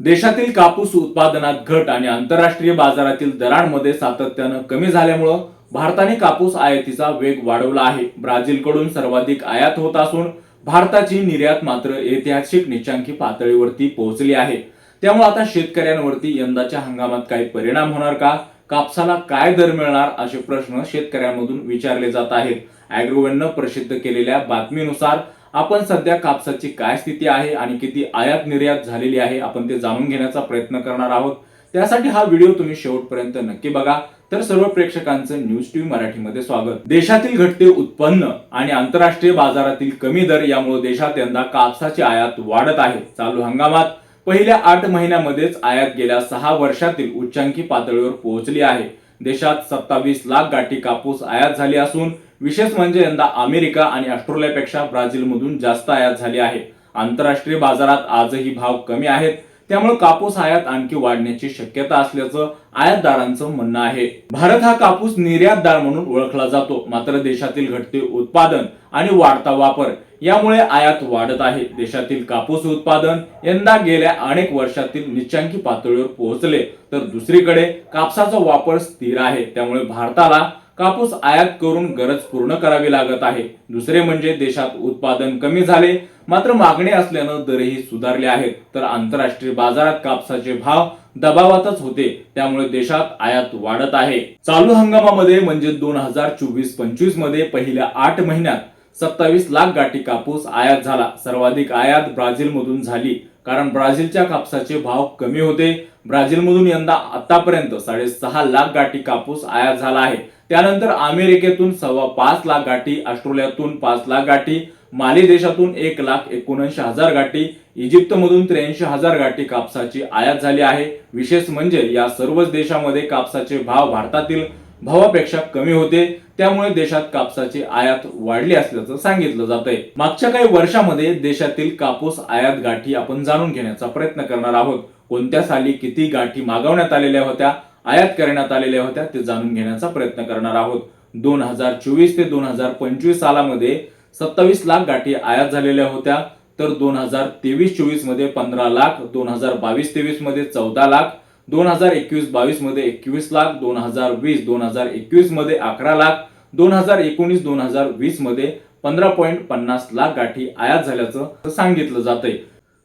देशातील कापूस उत्पादनात घट आणि आंतरराष्ट्रीय बाजारातील दरांमध्ये सातत्यानं कमी झाल्यामुळं भारताने कापूस आयातीचा वेग वाढवला आहे. ब्राझीलकडून सर्वाधिक आयात होत असून भारताची निर्यात मात्र ऐतिहासिक निचांकी पातळीवरती पोहोचली आहे. त्यामुळे आता शेतकऱ्यांवरती यंदाच्या हंगामात काही परिणाम होणार का? कापसाला काय दर मिळणार असे प्रश्न शेतकऱ्यांमधून विचारले जात आहेत. अॅग्रोवेननं प्रसिद्ध केलेल्या बातमीनुसार आपण सध्या कापसाची काय स्थिती आहे आणि किती आयात निर्यात झालेली आहे आपण ते जाणून घेण्याचा प्रयत्न करणार आहोत. त्यासाठी हा व्हिडिओ तुम्ही शेवटपर्यंत नक्की बघा. तर सर्व प्रेक्षकांचं न्यूज टीव्ही मराठीमध्ये स्वागत. देशातील घटते उत्पन्न आणि आंतरराष्ट्रीय बाजारातील कमी दर यामुळे देशात यंदा कापसाची आयात वाढत आहे. चालू हंगामात पहिल्या आठ महिन्यामध्येच आयात गेल्या सहा वर्षातील उच्चांकी पातळीवर पोहोचली आहे. देशात सत्तावीस लाख गाठी कापूस आयात झाली असून विशेष म्हणजे यंदा अमेरिका आणि ऑस्ट्रेलियापेक्षा ब्राझीलमधून जास्त आयात झाली आहे. आंतरराष्ट्रीय बाजारात आजही भाव कमी आहेत. त्यामुळे कापूस आयात आणखी वाढण्याची शक्यता असल्याचं आयातदारांचं म्हणणं आहे. भारत हा कापूस निर्यातदार म्हणून ओळखला जातो. मात्र देशातील घटते उत्पादन आणि वाढता वापर यामुळे आयात वाढत आहे. देशातील कापूस उत्पादन यंदा गेल्या अनेक वर्षातील निचांकी पातळीवर पोहोचले. तर दुसरीकडे कापसाचा वापर स्थिर आहे. त्यामुळे भारताला कापूस आयात करून गरज पूर्ण करावी लागत आहे. दुसरे म्हणजे देशात उत्पादन कमी झाले मात्र मागणी असल्यानं दरही सुधारले आहेत. तर आंतरराष्ट्रीय बाजारात कापसाचे भाव दबावातच होते त्यामुळे देशात आयात वाढत आहे. चालू हंगामामध्ये म्हणजे दोन हजार चोवीस पंचवीसमध्ये पहिल्या आठ महिन्यात सत्तावीस लाख गाठी कापूस आयात झाला. सर्वाधिक आयात ब्राझीलमधून झाली. कारण ब्राझीलच्या कापसाचे भाव कमी होते. ब्राझीलमधून यंदा आतापर्यंत साडेसहा लाख गाठी कापूस आयात झाला आहे. त्यानंतर अमेरिकेतून सव्वा पाच लाख गाठी ऑस्ट्रेलियातून पाच लाख गाठी माली देशातून एक लाख एकोणऐंशी हजार गाठी इजिप्तमधून त्र्याऐंशी हजार गाठी कापसाची आयात झाली आहे. विशेष म्हणजे या सर्वच देशामध्ये कापसाचे भाव भारतातील भावापेक्षा कमी होते. त्यामुळे देशात कापसाची आयात वाढली असल्याचं सांगितलं जात आहे मागच्या काही वर्षामध्ये देशातील कापूस आयात गाठी आपण जाणून घेण्याचा प्रयत्न करणार आहोत. कोणत्या साली किती गाठी मागवण्यात आलेल्या होत्या आयात करण्यात आलेल्या होत्या ते जाणून घेण्याचा प्रयत्न करणार आहोत. दोन हजार चोवीस ते दोन हजार पंचवीस सालामध्ये सत्तावीस लाख गाठी आयात झालेल्या होत्या. तर दोन हजार तेवीस चोवीसमध्ये पंधरा लाख दोन हजार बावीस तेवीसमध्ये चौदा लाख दोन हजार एकवीस बावीसमध्ये एकवीस लाख दोन हजार वीस दोन हजार एकवीसमध्ये अकरा लाख दोन हजार एकोणीस दोन हजार वीसमध्ये पंधरा पॉईंट पन्नास लाख गाठी आयात झाल्याचं सांगितलं जातंय.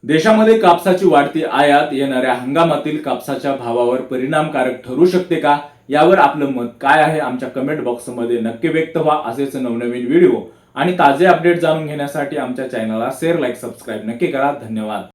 देशामध्ये कापसाची वाढती आयात येणाऱ्या हंगामातील कापसाच्या भावावर परिणामकारक ठरू शकते का? यावर आपलं मत काय आहे? आमच्या कमेंट बॉक्समध्ये नक्की व्यक्त व्हा. असेच नवनवीन व्हिडिओ आणि ताजे अपडेट जाणून घेण्यासाठी आमच्या चॅनलला शेअर लाईक सबस्क्राईब नक्की करा. धन्यवाद.